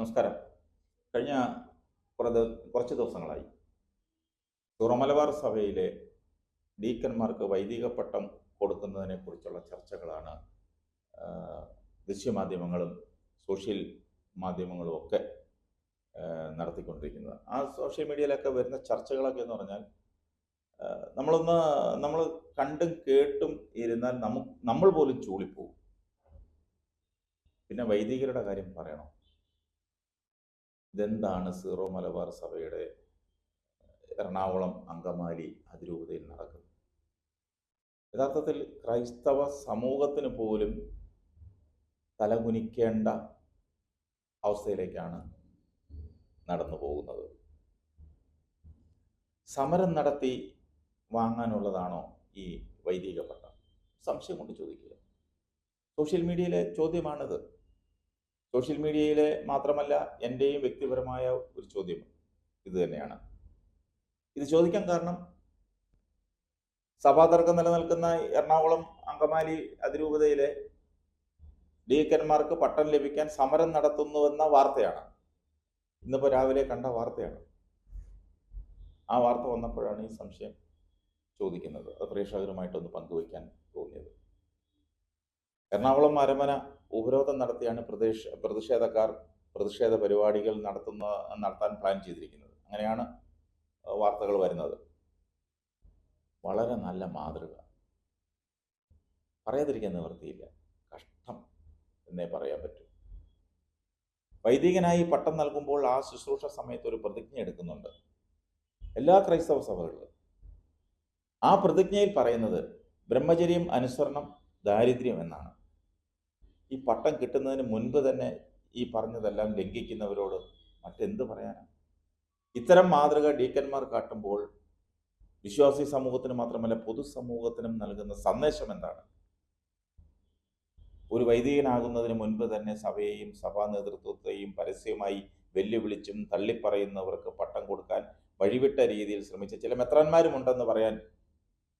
നമസ്കാരം. കഴിഞ്ഞ കുറച്ച് ദിവസങ്ങളായി തുറമലബാർ സഭയിലെ ഡീക്കന്മാർക്ക് വൈദിക പട്ടം കൊടുക്കുന്നതിനെ കുറിച്ചുള്ള ചർച്ചകളാണ് ദൃശ്യമാധ്യമങ്ങളും സോഷ്യൽ മാധ്യമങ്ങളും ഒക്കെ നടത്തിക്കൊണ്ടിരിക്കുന്നത്. ആ സോഷ്യൽ മീഡിയയിലൊക്കെ വരുന്ന ചർച്ചകളൊക്കെ എന്ന് പറഞ്ഞാൽ നമ്മളൊന്ന് നമ്മൾ കണ്ടും കേട്ടും ഇരുന്നാൽ നമുക്ക് നമ്മൾ പോലും ചൂളിപ്പോവും. പിന്നെ വൈദികരുടെ കാര്യം പറയണോ. ഇതെന്താണ് സീറോ മലബാർ സഭയുടെ എറണാകുളം അങ്കമാലി അതിരൂപതയിൽ നടക്കുന്നത്? യഥാർത്ഥത്തിൽ ക്രൈസ്തവ സമൂഹത്തിന് പോലും തലകുനിക്കേണ്ട അവസ്ഥയിലേക്കാണ് നടന്നു പോകുന്നത്. സമരം നടത്തി വാങ്ങാനുള്ളതാണോ ഈ വൈദിക പട്ടം? സംശയം കൊണ്ട് ചോദിക്കുക. സോഷ്യൽ മീഡിയയിലെ ചോദ്യമാണിത്. സോഷ്യൽ മീഡിയയിലെ മാത്രമല്ല എന്റെയും വ്യക്തിപരമായ ഒരു ചോദ്യം ഇത് തന്നെയാണ്. ഇത് ചോദിക്കാൻ കാരണം സഭാതർക്കം നിലനിൽക്കുന്ന എറണാകുളം അങ്കമാലി അതിരൂപതയിലെ ഡീക്കന്മാർക്ക് പട്ടം ലഭിക്കാൻ സമരം നടത്തുന്നുവെന്ന വാർത്തയാണ്. ഇന്നിപ്പോൾ രാവിലെ കണ്ട വാർത്തയാണ്. ആ വാർത്ത വന്നപ്പോഴാണ് ഈ സംശയം ചോദിക്കുന്നത്. അത് പ്രേക്ഷകരുമായിട്ടൊന്ന് പങ്കുവയ്ക്കാൻ തോന്നിയത്. എറണാകുളം അരമന ഉപരോധം നടത്തിയാണ് പ്രദേശ പ്രതിഷേധക്കാർ പ്രതിഷേധ പരിപാടികൾ നടത്തുന്ന നടത്താൻ പ്ലാൻ ചെയ്തിരിക്കുന്നത്. അങ്ങനെയാണ് വാർത്തകൾ വരുന്നത്. വളരെ നല്ല മാതൃക. പറയാതിരിക്കാൻ നിവൃത്തിയില്ല. കഷ്ടം എന്നേ പറയാൻ പറ്റൂ. വൈദികനായി പട്ടം നൽകുമ്പോൾ ആ ശുശ്രൂഷ സമയത്ത് ഒരു പ്രതിജ്ഞ എടുക്കുന്നുണ്ട്. എല്ലാ ക്രൈസ്തവ സഭകളിലും. ആ പ്രതിജ്ഞയിൽ പറയുന്നത് ബ്രഹ്മചര്യം അനുസരണം ദാരിദ്ര്യം എന്നാണ്. ഈ പട്ടം കിട്ടുന്നതിന് മുൻപ് തന്നെ ഈ പറഞ്ഞതെല്ലാം ലംഘിക്കുന്നവരോട് മറ്റെന്ത് പറയാനാണ് ഇത്തരം മാതൃക ഡീക്കന്മാർ കാട്ടുമ്പോൾ വിശ്വാസി സമൂഹത്തിന് മാത്രമല്ല പൊതുസമൂഹത്തിനും നൽകുന്ന സന്ദേശം എന്താണ്? ഒരു വൈദികനാകുന്നതിന് മുൻപ് തന്നെ സഭയെയും സഭാ നേതൃത്വത്തെയും പരസ്യമായി വെല്ലുവിളിച്ചും തള്ളിപ്പറയുന്നവർക്ക് പട്ടം കൊടുക്കാൻ വഴിവിട്ട രീതിയിൽ ശ്രമിച്ച ചില മെത്രാന്മാരുമുണ്ടെന്ന് പറയാൻ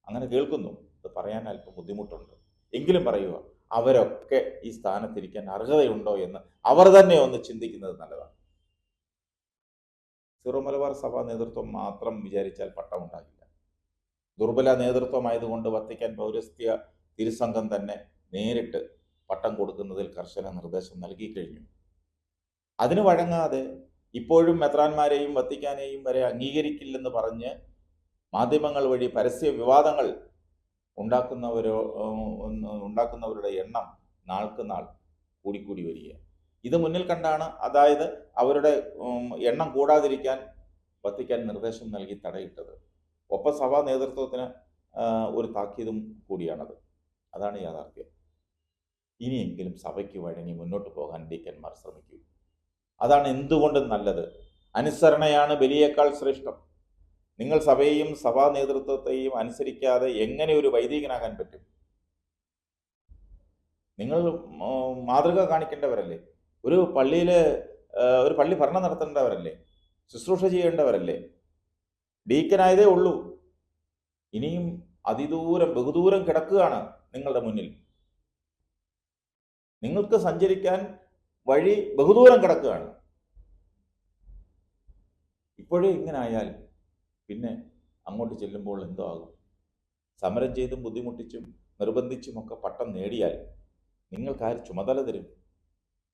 അങ്ങനെ കേൾക്കുന്നു. അത് പറയാൻ അല്പം ബുദ്ധിമുട്ടുണ്ട്. എങ്കിലും പറയുക അവരൊക്കെ ഈ സ്ഥാനത്തിരിക്കാൻ അർഹതയുണ്ടോ എന്ന് അവർ തന്നെ ഒന്ന് ചിന്തിക്കുന്നത് നല്ലതാണ്. സിറോ മലബാർ സഭാ നേതൃത്വം മാത്രം വിചാരിച്ചാൽ പട്ടമുണ്ടാകില്ല. ദുർബല നേതൃത്വമായതുകൊണ്ട് വത്തിക്കാൻ പൗരസ്ത്യ തിരുസംഘം തന്നെ നേരിട്ട് പട്ടം കൊടുക്കുന്നതിൽ കർശന നിർദ്ദേശം നൽകി കഴിഞ്ഞു. അതിന് വഴങ്ങാതെ ഇപ്പോഴും മെത്രാന്മാരെയും വത്തിക്കാനെയും വരെ അംഗീകരിക്കില്ലെന്ന് പറഞ്ഞ് മാധ്യമങ്ങൾ വഴി പരസ്യ വിവാദങ്ങൾ ഉണ്ടാക്കുന്നവരോ ഉണ്ടാക്കുന്നവരുടെ എണ്ണം നാൾക്ക് നാൾ കൂടിക്കൂടി വരിക. ഇത് മുന്നിൽ കണ്ടാണ് അതായത് അവരുടെ എണ്ണം കൂടാതിരിക്കാൻ വത്തിക്കാൻ നിർദ്ദേശം നൽകി തടയിട്ടത്. ഒപ്പം സഭാ നേതൃത്വത്തിന് ഒരു താക്കീതും കൂടിയാണത്. അതാണ് യാഥാർത്ഥ്യം. ഇനിയെങ്കിലും സഭയ്ക്ക് വഴങ്ങി മുന്നോട്ട് പോകാൻ ഡീക്കന്മാർ ശ്രമിക്കൂ. അതാണ് എന്തുകൊണ്ടും നല്ലത്. അനുസരണയാണ് ബലിയേക്കാൾ ശ്രേഷ്ഠം. നിങ്ങൾ സഭയെയും സഭാ നേതൃത്വത്തെയും അനുസരിക്കാതെ എങ്ങനെ ഒരു വൈദികനാകാൻ പറ്റും? നിങ്ങൾ മാതൃക കാണിക്കേണ്ടവരല്ലേ? ഒരു പള്ളിയിൽ ഒരു പള്ളി ഭരണം നടത്തേണ്ടവരല്ലേ? ശുശ്രൂഷ ചെയ്യേണ്ടവരല്ലേ? ഡീക്കനായതേ ഉള്ളൂ. ഇനിയും അതിദൂരം ബഹുദൂരം കിടക്കുകയാണ് നിങ്ങളുടെ മുന്നിൽ. നിങ്ങൾക്ക് സഞ്ചരിക്കാൻ വഴി ബഹുദൂരം കിടക്കുകയാണ്. ഇപ്പോഴേ ഇങ്ങനെ ആയാൽ പിന്നെ അങ്ങോട്ട് ചെല്ലുമ്പോൾ എന്തോ ആകും. സമരം ചെയ്തും ബുദ്ധിമുട്ടിച്ചും നിർബന്ധിച്ചുമൊക്കെ പട്ടം നേടിയാൽ നിങ്ങൾക്കാർ ആര് ചുമതല തരും.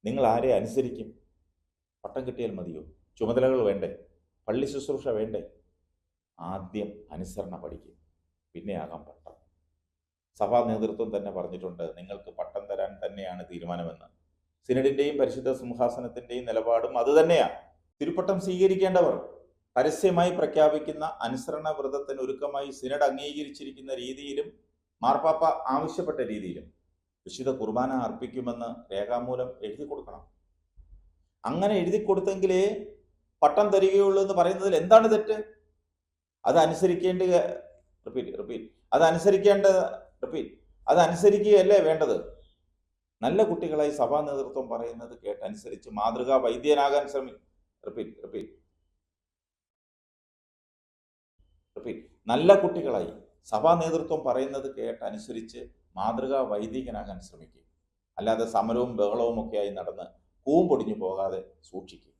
നിങ്ങൾ ആരെ അനുസരിക്കും? പട്ടം കിട്ടിയാൽ മതിയോ? ചുമതലകൾ വേണ്ടേ? പള്ളി ശുശ്രൂഷ വേണ്ടേ? ആദ്യം അനുസരണ പഠിക്കും. പിന്നെ ആകാം പട്ടം. സഭാ നേതൃത്വം തന്നെ പറഞ്ഞിട്ടുണ്ട് നിങ്ങൾക്ക് പട്ടം തരാൻ തന്നെയാണ് തീരുമാനമെന്ന്. സിനഡിന്റെയും പരിശുദ്ധ സിംഹാസനത്തിന്റെയും നിലപാടും അതുതന്നെയാണ് തിരുപ്പട്ടം സ്വീകരിക്കേണ്ടവർ പരസ്യമായി പ്രഖ്യാപിക്കുന്ന അനുസരണ വ്രതത്തിന് ഒരുക്കമായി സിനഡ് അംഗീകരിച്ചിരിക്കുന്ന രീതിയിലും മാർപ്പാപ്പ ആവശ്യപ്പെട്ട രീതിയിലും വിശുദ്ധ കുർബാന അർപ്പിക്കുമെന്ന് രേഖാമൂലം എഴുതി കൊടുക്കണം. അങ്ങനെ എഴുതി കൊടുത്തെങ്കിലേ പട്ടം തരികയുള്ളൂ എന്ന് പറയുന്നതിൽ എന്താണ് തെറ്റ്? അത് അനുസരിക്കേണ്ട റിപ്പീറ്റ് റിപ്പീറ്റ് അത് അനുസരിക്കേണ്ട റിപ്പീറ്റ് അത് വേണ്ടത്? നല്ല കുട്ടികളായി സഭാ നേതൃത്വം പറയുന്നത് കേട്ടനുസരിച്ച് മാതൃകാ വൈദ്യനാകാൻ ശ്രമി റിപ്പീറ്റ് റിപ്പീറ്റ് നല്ല കുട്ടികളായി. സഭാ നേതൃത്വം പറയുന്നത് കേട്ടനുസരിച്ച് മാതൃകാ വൈദികനാകാൻ ശ്രമിക്കുക അല്ലാതെ സമരവും ബഹളവും ഒക്കെയായി നടന്ന് പൂവും പൊടിഞ്ഞു പോകാതെ സൂക്ഷിക്കുക